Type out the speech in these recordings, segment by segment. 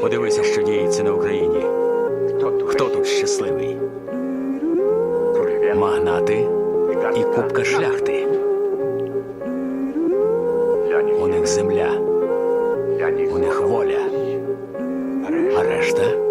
Подивися, що діється на Україні. Хто тут щасливий? Магнати і купка шляхти. У них земля, у них воля. А решта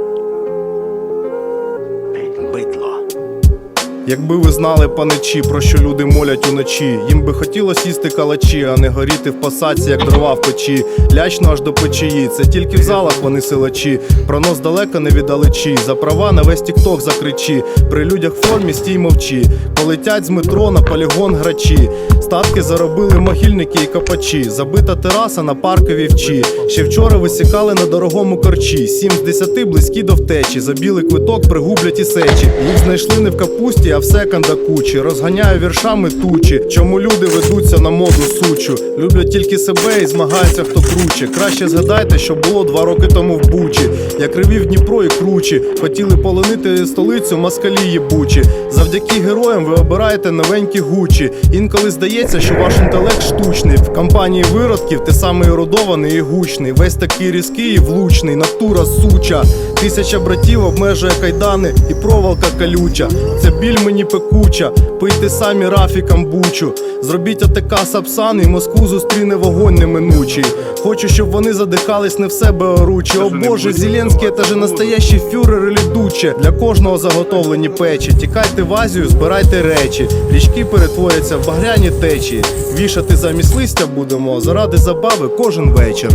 Якби ви знали, паничі, про що люди молять уночі, їм би хотілося їсти калачі, а не горіти в посадці, як дрова в печі. Лячно аж до печії, це тільки в залах вони силачі. Пронос далеко не віддалечі. За права на весь тікток закричі. При людях в формі стій мовчі. Полетять з метро на полігон грачі. Статки заробили могильники і копачі. Забита тераса на парковій вчі. Ще вчора висікали на дорогому корчі. Сім з десяти близькі до втечі. За білий квиток пригублять і сечі. Їх знайшли не в капусті, а в секонда кучі. Розганяю віршами тучі. Чому люди ведуться на моду сучу? Люблять тільки себе і змагаються, хто круче. Краще згадайте, що було два роки тому в Бучі. Як ревів Дніпро і кручі. Хотіли полонити столицю москалі єбучі. Завдяки героям ви обираєте новенькі гучі. Інколи здається, що ваш інтелект штучний. В компанії виродків ти самий ерудований і гучний. Весь такий різкий і влучний, натура суча. Тисяча братів обмежує кайдани і проволока колюча. Це біль мені пекуча. Пийте самі рафі камбучу. Зробіть АТК Сапсан і Москву зустріне вогонь неминучий. Хочу, щоб вони задихались не в себе оручі. О Боже, Зеленський, це же настоящий фюрер і лідуче. Для кожного заготовлені печі. Тікайте в Азію, збирайте речі. Річки перетворяться в багряні течії. Вішати замість листя будемо заради забави кожен вечір.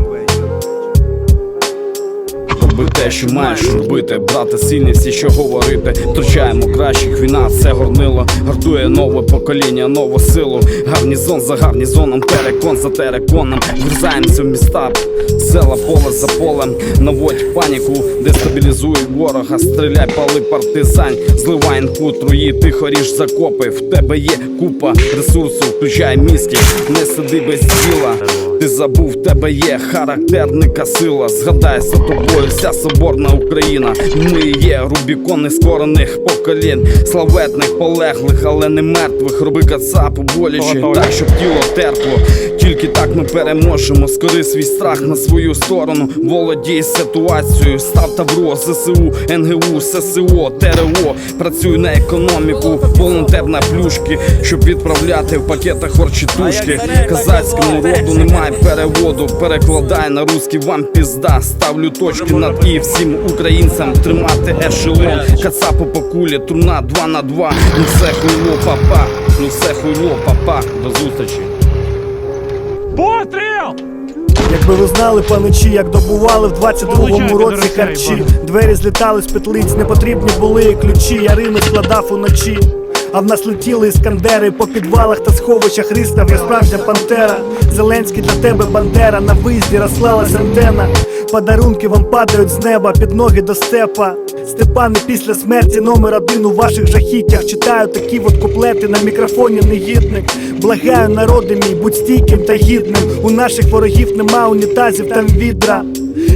Роби те, що маєш робити, брати сильні, всі що говорити. Втрачаємо кращих, війна це горнило. Гартує нове покоління, нову силу. Гарнізон за гарнізоном, терекон за тереконом. Врізаємося в міста, села, поле за полем. Наводь паніку, дестабілізуй ворога, стріляй, пали партизань, зливай інфу, труї, тихо ріж закопи. В тебе є купа ресурсу, включай мізки, не сиди без діла. Ти забув, в тебе є характерника сила. Згадай за тобою вся соборна Україна. Ми є Рубікон нескорених поколінь, славетних, полеглих, але не мертвих. Роби кацапу боляче, так щоб тіло терпло. Тільки так ми переможемо. Скори свій страх на свою сторону. Володій ситуацією. Став Тавро, ЗСУ, НГУ, ССО, ТРО. Працюй на економіку, волонтер на плюшки, щоб відправляти в пакетах орчитушки. Казацькому роду немає переводу. Перекладай на русський вам пізда. Ставлю точки над і всім українцям тримати ешелон. Кацапу по кулі, труна 2 на 2 Ну все хуйло, папа, ну все хуйло, папа. До зустрічі. Постріл! Якби ви знали паничі, як добували в 22-му році харчі. Двері злітали з петлиць, не потрібні були ключі, ярини складав уночі. А в нас летіли іскандери по підвалах та сховищах рискав, я справжня пантера. Зеленський для тебе бандера, на виїзді розслалась антена. Подарунки вам падають з неба під ноги до степа. Степани після смерті номер один у ваших жахіттях. Читаю такі от куплети на мікрофоні негідник. Благаю народи мій, будь стійким та гідним. У наших ворогів нема унітазів, там відра.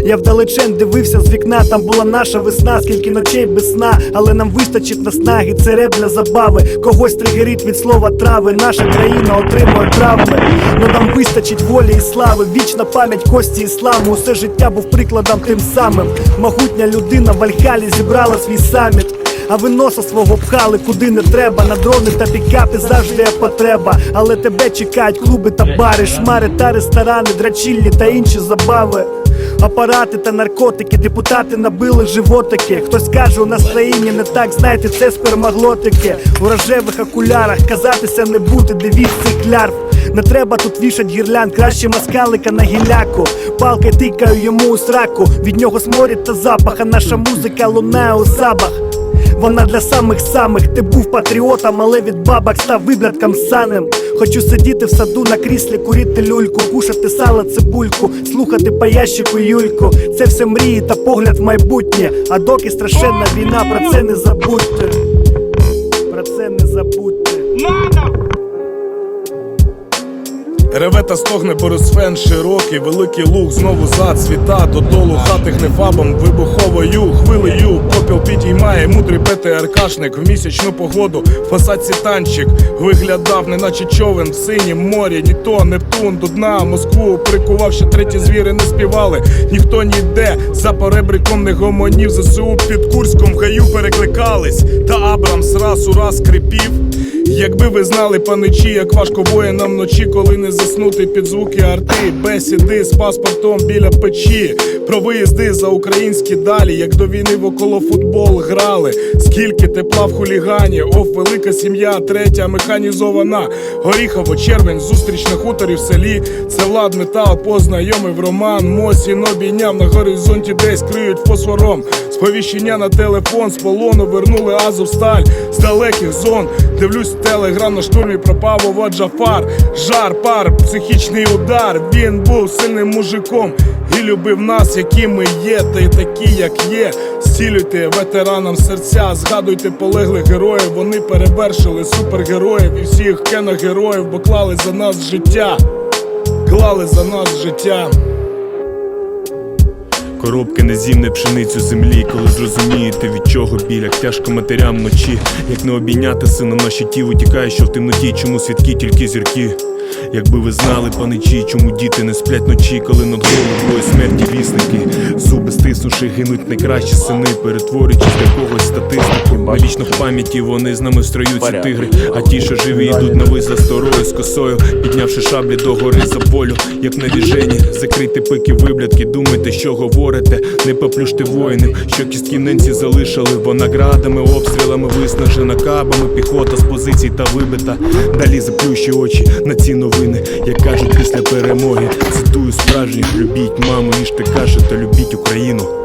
Я вдалечен дивився з вікна, там була наша весна, скільки ночей без сна, але нам вистачить наснаги, це реп для забави. Когось тригерить від слова трави. Наша країна отримує травми. Но нам вистачить волі і слави. Вічна пам'ять кості ісламу. Усе життя був прикладом тим самим. Могутня людина в Альхалі зібрала свій саміт. А ви носа свого пхали куди не треба. На дрони та пікапи завжди є потреба. Але тебе чекають клуби та бари, шмари та ресторани, драчільні та інші забави. Апарати та наркотики, депутати набили животики. Хтось каже, у нас країні не так, знаєте, це спермаглотики. У рожевих окулярах казатися не бути, дивіться цих лярв. Не треба тут вішать гірлян, краще маскалика на гіляку. Палки тикаю йому у сраку. Від нього сморід та запах, а наша музика лунає у сабах. Вона для самих самих, ти був патріотом, але від бабок став виблядком саним. Хочу сидіти в саду на кріслі, курити люльку, кушати сало, цибульку, слухати по ящику Юльку. Це все мрії та погляд в майбутнє. А доки страшенна війна, про це не забудьте. Про це не забудьте. Реве та стогне борисфен широкий, великий луг, знову зацвіта додолу, хатих фабом, вибуховою хвилею, попіл підіймає мудрий ПТРКшник в місячну погоду. В фасадці танчик виглядав, неначе човен в синім морі. Ні то Нептун до дна Москву прикував, ще треті звіри не співали. Ніхто ніде за поребриком не гомонів. ЗСУ під Курськом в гаю перекликались, та Абрамс раз у раз скрипів. Якби ви знали, паничі, як важко воїнам вночі, коли не заснути під звуки арти, бесіди з паспортом біля печі, про виїзди за українські далі, як до війни в около футбол грали. Скільки тепла в хулігані, оф, велика сім'я, третя механізована. Горіхово, червень, зустріч на хуторі в селі. Це влад метал, познайомив роман. Мосін обійняв на горизонті, десь криють фосфором. Сповіщення на телефон з полону вернули Азовсталь з далеких зон. Дивлюсь телеграм на штурмі пропав Ова Джафар. Жар, пар, психічний удар. Він був сильним мужиком і любив нас, які ми є, та й такі, як є. Зцілюйте ветеранам серця, згадуйте полеглих героїв. Вони перевершили супергероїв і всіх кеногероїв, бо клали за нас життя. Клали за нас життя. Коробки не зімне пшеницю землі, коли зрозумієте, від чого біль, як тяжко матерям ночі, як не обійняти сина на щиті, утікає, що в темноті, чому свідки тільки зірки. Якби ви знали, паничі, чому діти не сплять ночі, коли над головою смерті вісники, зуби стиснувши, гинуть найкращі сини, перетворюючись для когось статистику. Навічно в пам'яті вони з нами в тигри, а ті, що живі, йдуть на виз за старою з косою, піднявши шаблі до гори за волю, як на віжені, закрийте пики, виблядки, думайте, що говорите, не поплюште воїнів, що кістки ненці залишили, вона градами, обстрілами виснажена кабами, піхота з позицій та вибита. Далі заплющі очі на ці новини, як кажуть після перемоги. Цитую справжніх, любіть маму, їжте каже, та любіть Україну.